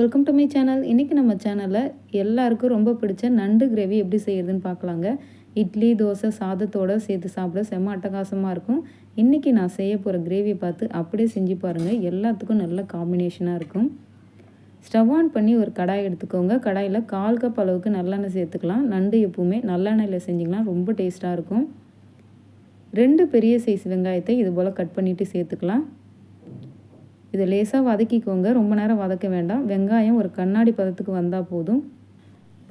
Welcome my channel. இன்றைக்கி நம்ம சேனலில் எல்லாருக்கும் ரொம்ப பிடிச்ச நண்டு கிரேவி எப்படி செய்யறதுன்னு பார்க்கலாங்க. இட்லி தோசை சாதத்தோடு சேர்த்து சாப்பிட செம்ம அட்டகாசமாக இருக்கும். இன்றைக்கி நான் செய்ய போகிற கிரேவியை பார்த்து அப்படியே செஞ்சு பாருங்கள் எல்லாத்துக்கும் நல்ல காம்பினேஷனாக இருக்கும். ஸ்டவ் ஆன் பண்ணி ஒரு கடாய் எடுத்துக்கோங்க. கடாயில் கால் கப் அளவுக்கு நல்லெண்ணெய் சேர்த்துக்கலாம். நண்டு எப்பவுமே நல்லெண்ணெயில் செஞ்சிங்கன்னா ரொம்ப டேஸ்ட்டாக இருக்கும். ரெண்டு பெரிய சைஸ் வெங்காயத்தை இது போல் கட் பண்ணிவிட்டு சேர்த்துக்கலாம். இதை லேசாக வதக்கிக்கோங்க. ரொம்ப நேரம் வதக்க வேண்டாம். வெங்காயம் ஒரு கண்ணாடி பதத்துக்கு வந்தால் போதும்.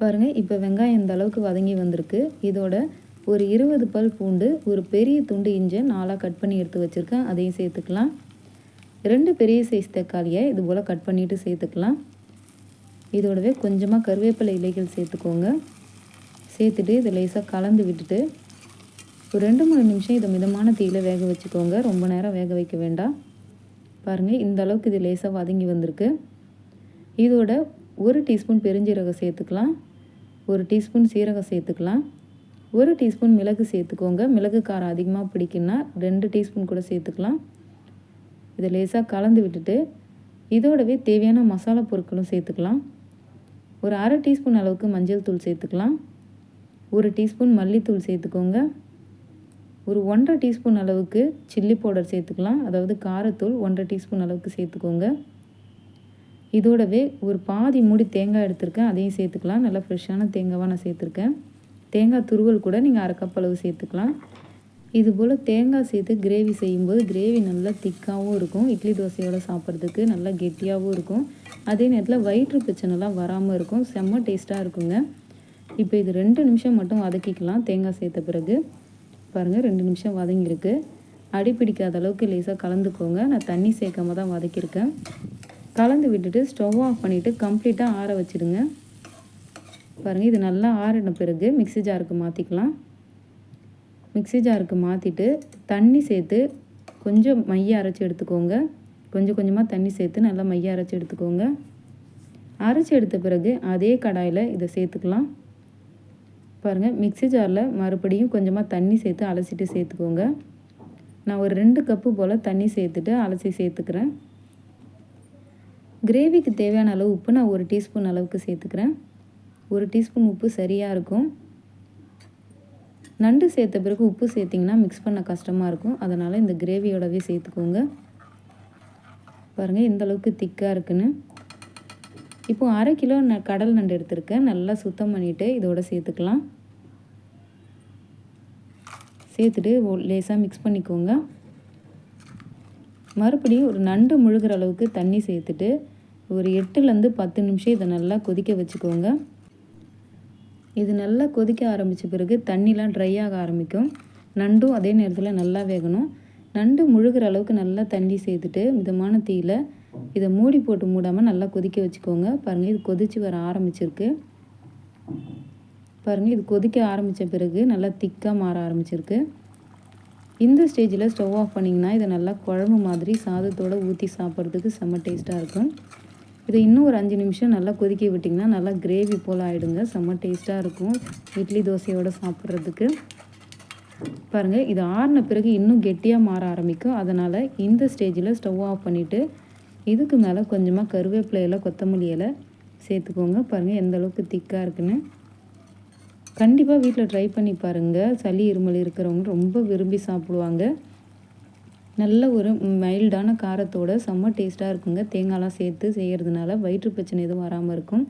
பாருங்கள் இப்போ வெங்காயம் இந்த அளவுக்கு வதங்கி வந்திருக்கு. இதோட ஒரு இருபது பல் பூண்டு ஒரு பெரிய துண்டு இஞ்சை நாளாக கட் பண்ணி எடுத்து வச்சுருக்கேன். அதையும் சேர்த்துக்கலாம். ரெண்டு பெரிய சைஸ் தக்காளியை இது போல் கட் பண்ணிவிட்டு சேர்த்துக்கலாம். இதோடவே கொஞ்சமாக கருவேப்பிலை இலைகள் சேர்த்துக்கோங்க. சேர்த்துட்டு இதை லேசாக கலந்து விட்டுட்டு ஒரு ரெண்டு மூணு நிமிஷம் இதை மிதமான தீயில் வேக வச்சுக்கோங்க. ரொம்ப நேரம் வேக வைக்க வேண்டாம். பாருங்கள் இந்த அளவுக்கு இது லேசாக வதங்கி வந்திருக்கு. இதோட ஒரு டீஸ்பூன் பெருஞ்சீரகம் சேர்த்துக்கலாம். ஒரு டீஸ்பூன் சீரகம் சேர்த்துக்கலாம். ஒரு டீஸ்பூன் மிளகு சேர்த்துக்கோங்க. மிளகு காரம் அதிகமாக பிடிக்குன்னா ரெண்டு டீஸ்பூன் கூட சேர்த்துக்கலாம். இதை லேசாக கலந்து விட்டுட்டு இதோடவே தேவையான மசாலா பொருட்களும் சேர்த்துக்கலாம். ஒரு அரை டீஸ்பூன் அளவுக்கு மஞ்சள் தூள் சேர்த்துக்கலாம். ஒரு டீஸ்பூன் மல்லித்தூள் சேர்த்துக்கோங்க. ஒரு ஒன்றரை டீஸ்பூன் அளவுக்கு சில்லி பவுடர் சேர்த்துக்கலாம். அதாவது காரத்தூள் ஒன்றரை டீஸ்பூன் அளவுக்கு சேர்த்துக்கோங்க. இதோடவே ஒரு பாதி மூடி தேங்காய் எடுத்திருக்கேன். அதையும் சேர்த்துக்கலாம். நல்லா ஃப்ரெஷ்ஷான தேங்காவாக நான் சேர்த்துருக்கேன். தேங்காய் துருவல் கூட நீங்கள் அரை கப் அளவு சேர்த்துக்கலாம். இது போல் தேங்காய் சேர்த்து கிரேவி செய்யும்போது கிரேவி நல்லா திக்காகவும் இருக்கும். இட்லி தோசையோடு சாப்பிட்றதுக்கு நல்லா கெட்டியாகவும் இருக்கும். அதே நேரத்தில் வயிற்று பிரச்சனைலாம் வராமல் இருக்கும். செம்ம டேஸ்ட்டாக இருக்குங்க. இப்போ இது ரெண்டு நிமிஷம் மட்டும் வதக்கிக்கலாம். தேங்காய் சேர்த்த பிறகு. பாருங்கள் ரெண்டு நிமிஷம் வதங்கியிருக்கு. அடி பிடிக்காத அளவுக்கு லேசாக கலந்துக்கோங்க. நான் தண்ணி சேர்க்காம தான் வதக்கியிருக்கேன். கலந்து விட்டுட்டு ஸ்டவ் ஆஃப் பண்ணிவிட்டு கம்ப்ளீட்டாக ஆற வச்சுடுங்க. பாருங்கள் இது நல்லா ஆறின பிறகு மிக்சி ஜாருக்கு மாற்றிக்கலாம் மிக்சி ஜாருக்கு மாற்றிட்டு தண்ணி சேர்த்து கொஞ்சம் மைய அரைச்சி எடுத்துக்கோங்க. கொஞ்சம் கொஞ்சமாக தண்ணி சேர்த்து நல்லா மைய அரைச்சி எடுத்துக்கோங்க. அரைச்சி எடுத்த பிறகு அதே கடாயில் இதை சேர்த்துக்கலாம். பாருங்கள் மிக்சி ஜாரில் மறுபடியும் கொஞ்சமாக தண்ணி சேர்த்து அலசிட்டு சேர்த்துக்கோங்க. நான் ஒரு ரெண்டு கப்பு போல் தண்ணி சேர்த்துட்டு அலசி சேர்த்துக்கிறேன். கிரேவிக்கு தேவையான அளவு உப்பு நான் ஒரு டீஸ்பூன் அளவுக்கு சேர்த்துக்கிறேன். ஒரு டீஸ்பூன் உப்பு சரியாக இருக்கும். நண்டு சேர்த்த பிறகு உப்பு சேர்த்திங்கன்னா மிக்ஸ் பண்ண கஷ்டமாக இருக்கும். அதனால் இந்த கிரேவியோடவே சேர்த்துக்கோங்க. பாருங்கள் இந்த அளவுக்கு திக்காக இருக்குன்னு. இப்போ அரை கிலோ ந கடல் நண்டு எடுத்திருக்கேன். நல்லா சுத்தம் பண்ணிவிட்டு இதோட சேர்த்துக்கலாம். சேர்த்துட்டு லேசாக மிக்ஸ் பண்ணிக்கோங்க. மறுபடியும் ஒரு நண்டு முழுகிற அளவுக்கு தண்ணி சேர்த்துட்டு ஒரு எட்டுலேருந்து பத்து நிமிஷம் இதை நல்லா கொதிக்க வச்சுக்கோங்க. இது நல்லா கொதிக்க ஆரம்பித்த பிறகு தண்ணிலாம் ட்ரை ஆக ஆரம்பிக்கும். நண்டும் அதே நேரத்தில் நல்லா வேகணும். நண்டு முழுகிற அளவுக்கு நல்லா தண்ணி சேர்த்துட்டு மிதமான தீயில் இதை மூடி போட்டு மூடாமல் நல்லா கொதிக்க வச்சுக்கோங்க. பாருங்கள் இது கொதித்து வர ஆரம்பிச்சிருக்கு. பாருங்கள் இது கொதிக்க ஆரம்பித்த பிறகு நல்லா திக்காக மாற ஆரம்பிச்சிருக்கு. இந்த ஸ்டேஜில் ஸ்டவ் ஆஃப் பண்ணிங்கன்னா இதை நல்லா குழம்பு மாதிரி சாதத்தோடு ஊற்றி சாப்பிட்றதுக்கு செம்ம டேஸ்ட்டாக இருக்கும். இதை இன்னும் ஒரு அஞ்சு நிமிஷம் நல்லா கொதிக்க விட்டிங்கன்னா நல்லா கிரேவி போல் ஆகிடுங்க செம்ம டேஸ்ட்டாக இருக்கும் இட்லி தோசையோடு சாப்பிட்றதுக்கு. பாருங்கள் இது ஆறின பிறகு இன்னும் கெட்டியாக மாற ஆரம்பிக்கும். அதனால் இந்த ஸ்டேஜில் ஸ்டவ் ஆஃப் பண்ணிவிட்டு இதுக்கு மேலே கொஞ்சமாக கருவேப்பிலை இலை கொத்தமல்லி இலை சேர்த்துக்கோங்க. பாருங்கள் எந்த அளவுக்கு திக்காக இருக்குன்னு. கண்டிப்பாக வீட்டில் ட்ரை பண்ணி பாருங்கள் சளி இருமல் இருக்கிறவங்க ரொம்ப விரும்பி சாப்பிடுவாங்க. நல்ல ஒரு மைல்டான காரத்தோட செம்ம டேஸ்ட்டாக இருக்குங்க. தேங்காய்லாம் சேர்த்து செய்கிறதுனால வயிற்று பிரச்சனை எதுவும் வராமல் இருக்கும்.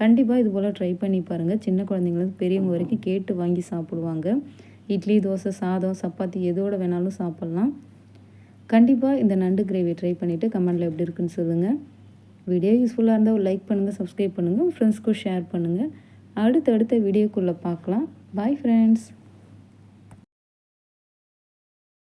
கண்டிப்பாக இது போல் ட்ரை பண்ணி பாருங்கள் சின்ன குழந்தைங்களுக்கு பெரியவங்க வரைக்கும் கேட்டு வாங்கி சாப்பிடுவாங்க. இட்லி தோசை சாதம் சப்பாத்தி எதோடு வேணாலும் சாப்பிட்லாம். கண்டிப்பாக இந்த நண்டு கிரேவி ட்ரை பண்ணிவிட்டு கமெண்டில் எப்படி இருக்குன்னு சொல்லுங்கள் வீடியோ யூஸ்ஃபுல்லாக இருந்தால் ஒரு லைக் பண்ணுங்கள் சப்ஸ்கிரைப் பண்ணுங்கள் ஃப்ரெண்ட்ஸ்க்கும் ஷேர் பண்ணுங்கள் அடுத்தடுத்த வீடியோக்குள்ளே பார்க்கலாம். Bye friends